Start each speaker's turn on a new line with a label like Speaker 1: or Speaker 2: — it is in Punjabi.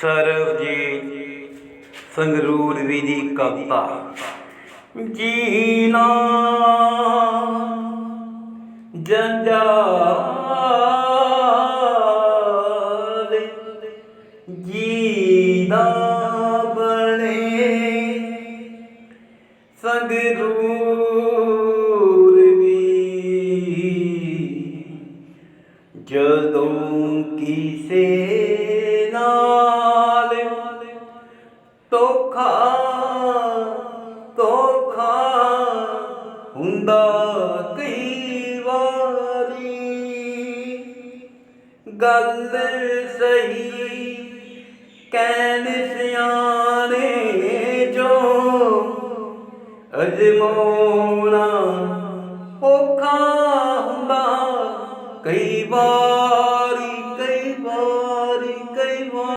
Speaker 1: ਸਰਬਜੀਤ ਸੰਗਰੂਰ ਵੀ ਦੀ ਕਵਿਤਾ ਜੀਨਾ ਜੰਜਾਲ ਜੀਦਾ ਬਣੇ। ਸੰਗਰੂਰ ਵੀ ਜਦੋਂ ਧੋਖਾ ਧੋਖਾ ਹੁੰਦਾ ਕਈ ਵਾਰੀ। ਗੱਲ ਸਹੀ ਕਹਿਣ ਸਿਆਣੇ ਜੋ ਅਜਮੋਣਾ ਔਖਾ ਹੁੰਦਾ। ਕਈ ਵਾਰੀ ਕਈ ਵਾਰੀ ਕਈ ਵਾਰੀ